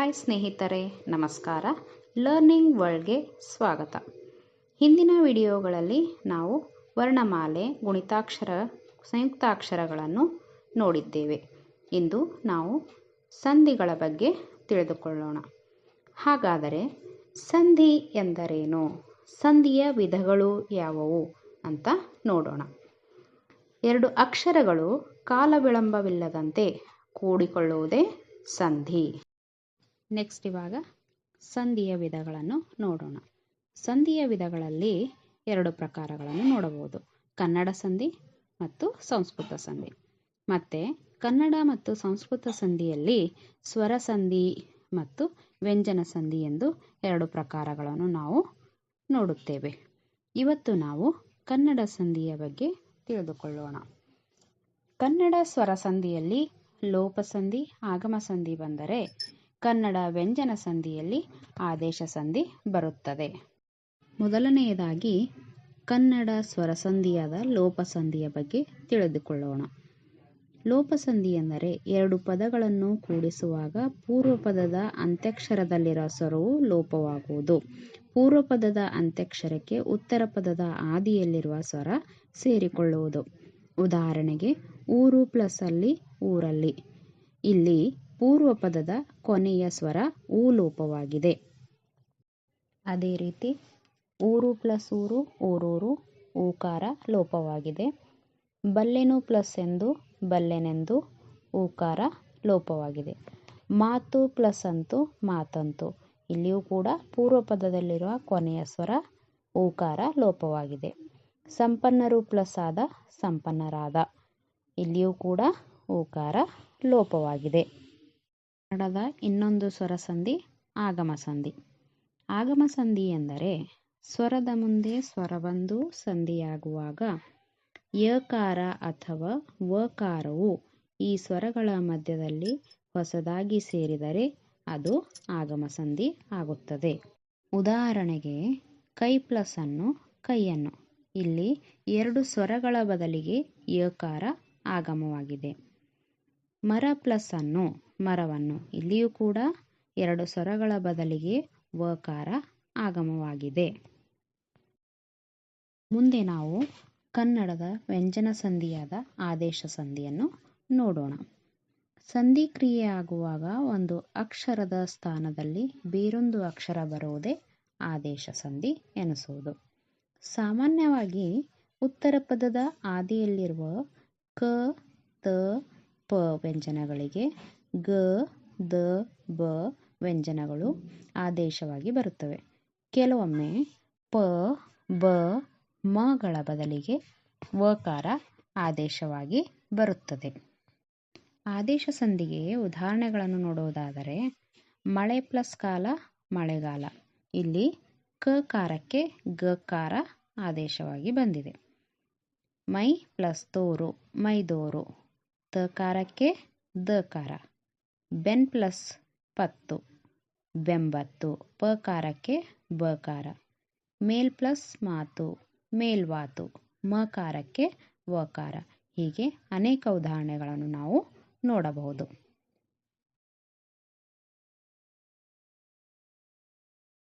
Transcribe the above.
Hi ಸ್ನೇಹಿತರೆ. ನಮಸ್ಕಾರ. Learning ವರ್ಲ್ಡ್ಗೆ ಸ್ವಾಗತ. ಹಿಂದಿನ ವಿಡಿಯೋಗಳಲ್ಲಿ ನಾವು ವರ್ಣಮಾಲೆ, ಗುಣಿತಾಕ್ಷರ, ಸಂಯುಕ್ತಾಕ್ಷರಗಳನ್ನು ನೋಡಿದ್ದೇವೆ. ಇಂದು ನಾವು ಸಂಧಿಗಳ ಬಗ್ಗೆ ತಿಳಿದುಕೊಳ್ಳೋಣ. ಹಾಗಾದರೆ, ಸಂಧಿ ಎಂದರೇನು? ಸಂಧಿಯ ವಿಧಗಳು ಯಾವುವು ಅಂತ ನೋಡೋಣ. ಎರಡು ಅಕ್ಷರಗಳು ಕಾಲ ವಿಳಂಬವಿಲ್ಲದಂತೆ ಕೂಡಿಕೊಳ್ಳುವುದೇ ಸಂಧಿ. ನೆಕ್ಸ್ಟ್ ಇವಾಗ ಸಂಧಿಯ ವಿಧಗಳನ್ನು ನೋಡೋಣ. ಸಂಧಿಯ ವಿಧಗಳಲ್ಲಿ ಎರಡು ಪ್ರಕಾರಗಳನ್ನು ನೋಡಬಹುದು. ಕನ್ನಡ ಸಂಧಿ ಮತ್ತು ಸಂಸ್ಕೃತ ಸಂಧಿ. ಮತ್ತು ಕನ್ನಡ ಮತ್ತು ಸಂಸ್ಕೃತ ಸಂಧಿಯಲ್ಲಿ ಸ್ವರ ಸಂಧಿ ಮತ್ತು ವ್ಯಂಜನ ಸಂಧಿ ಎಂದು ಎರಡು ಪ್ರಕಾರಗಳನ್ನು ನಾವು ನೋಡುತ್ತೇವೆ. ಇವತ್ತು ನಾವು ಕನ್ನಡ ಸಂಧಿಯ ಬಗ್ಗೆ ತಿಳಿದುಕೊಳ್ಳೋಣ. ಕನ್ನಡ ಸ್ವರ ಸಂಧಿಯಲ್ಲಿ ಲೋಪ ಸಂಧಿ ಆಗಮ ಸಂಧಿ ಬಂದರೆ ಕನ್ನಡ ವ್ಯಂಜನ ಸಂಧಿಯಲ್ಲಿ ಆದೇಶ ಸಂಧಿ ಬರುತ್ತದೆ. ಮೊದಲನೆಯದಾಗಿ ಕನ್ನಡ ಸ್ವರ ಸಂಧಿಯಾದ ಲೋಪ ಸಂಧಿಯ ಬಗ್ಗೆ ತಿಳಿದುಕೊಳ್ಳೋಣ. ಲೋಪಸಂಧಿ ಎಂದರೆ ಎರಡು ಪದಗಳನ್ನು ಕೂಡಿಸುವಾಗ ಪೂರ್ವ ಪದದ ಅಂತ್ಯಕ್ಷರದಲ್ಲಿರುವ ಸ್ವರವು ಲೋಪವಾಗುವುದು. ಪೂರ್ವ ಪದದ ಅಂತ್ಯಕ್ಷರಕ್ಕೆ ಉತ್ತರ ಪದದ ಆದಿಯಲ್ಲಿರುವ ಸ್ವರ ಸೇರಿಕೊಳ್ಳುವುದು. ಉದಾಹರಣೆಗೆ ಊರು ಪ್ಲಸ್ ಅಲ್ಲಿ ಊರಲ್ಲಿ. ಇಲ್ಲಿ ಪೂರ್ವ ಪದದ ಕೊನೆಯ ಸ್ವರ ಊ ಲೋಪವಾಗಿದೆ ಅದೇ ರೀತಿ ಊರು ಪ್ಲಸ್ ಊರು, ಊರೂರು, ಊಕಾರ ಲೋಪವಾಗಿದೆ. ಬಲ್ಲೆನು ಪ್ಲಸ್ ಎಂದು, ಬಲ್ಲೆನೆಂದು ಊಕಾರ ಲೋಪವಾಗಿದೆ. ಮಾತು ಪ್ಲಸ್ ಅಂತು ಮಾತಂತು ಇಲ್ಲಿಯೂ ಕೂಡ ಪೂರ್ವ ಪದದಲ್ಲಿರುವ ಕೊನೆಯ ಸ್ವರ ಊಕಾರ ಲೋಪವಾಗಿದೆ. ಸಂಪನ್ನರು ಪ್ಲಸ್ ಆದ ಸಂಪನ್ನರಾದ ಇಲ್ಲಿಯೂ ಕೂಡ ಊಕಾರ ಲೋಪವಾಗಿದೆ. ಕನ್ನಡದ ಇನ್ನೊಂದು ಸ್ವರ ಸಂಧಿ, ಆಗಮ ಸಂಧಿ. ಆಗಮ ಸಂಧಿ ಎಂದರೆ ಸ್ವರದ ಮುಂದೆ ಸ್ವರವೊಂದು ಸಂಧಿಯಾಗುವಾಗ ಯಕಾರ ಅಥವಾ ವಕಾರವು ಈ ಸ್ವರಗಳ ಮಧ್ಯದಲ್ಲಿ ಹೊಸದಾಗಿ ಸೇರಿದರೆ ಅದು ಆಗಮ ಸಂಧಿ ಆಗುತ್ತದೆ. ಉದಾಹರಣೆಗೆ ಕೈ ಪ್ಲಸ್ ಅನ್ನು ಕೈಯನ್ನು. ಇಲ್ಲಿ ಎರಡು ಸ್ವರಗಳ ಬದಲಿಗೆ ಯಕಾರ ಆಗಮವಾಗಿದೆ. ಮರ ಪ್ಲಸ್ ಅನ್ನು, ಮರವನ್ನು. ಇಲ್ಲಿಯೂ ಕೂಡ ಎರಡು ಸ್ವರಗಳ ಬದಲಿಗೆ ವಕಾರ ಆಗಮವಾಗಿದೆ. ಮುಂದೆ ನಾವು ಕನ್ನಡದ ವ್ಯಂಜನ ಸಂಧಿಯಾದ ಆದೇಶ ಸಂಧಿಯನ್ನು ನೋಡೋಣ. ಸಂಧಿ ಕ್ರಿಯೆ ಆಗುವಾಗ ಒಂದು ಅಕ್ಷರದ ಸ್ಥಾನದಲ್ಲಿ ಬೇರೊಂದು ಅಕ್ಷರ ಬರುವುದೇ ಆದೇಶ ಸಂಧಿ ಎನಿಸುವುದು. ಸಾಮಾನ್ಯವಾಗಿ ಉತ್ತರ ಪದದ ಆದಿಯಲ್ಲಿರುವ ಕ, ತ ಪ ವ್ಯಂಜನಗಳಿಗೆ ಗ, ದ, ಬ ವ್ಯಂಜನಗಳು ಆದೇಶವಾಗಿ ಬರುತ್ತವೆ. ಕೆಲವೊಮ್ಮೆ ಪ, ಬ, ಮಗಳ ಬದಲಿಗೆ ವಕಾರ ಆದೇಶವಾಗಿ ಬರುತ್ತದೆ. ಆದೇಶ ಸಂಧಿಗೆ ಉದಾಹರಣೆಗಳನ್ನು ನೋಡುವುದಾದರೆ, ಮಳೆ ಪ್ಲಸ್ ಕಾಲ, ಮಳೆಗಾಲ. ಇಲ್ಲಿ ಕ ಕಾರಕ್ಕೆ ಗಕಾರ ಆದೇಶವಾಗಿ ಬಂದಿದೆ. ಮೈ ಪ್ಲಸ್ ತೋರು ಮೈದೋರು ತಕಾರಕ್ಕೆ ದಕಾರ ಬೆನ್ ಪ್ಲಸ್ ಪತ್ತು. ಬೆಂಬತ್ತು. ಪಕಾರಕ್ಕೆ ಬಕಾರ ಮೇಲ್ ಪ್ಲಸ್ ಮಾತು. ಮೇಲ್ವಾತು ಮಕಾರಕ್ಕೆ ವಕಾರ ಹೀಗೆ ಅನೇಕ ಉದಾಹರಣೆಗಳನ್ನು ನಾವು ನೋಡಬಹುದು.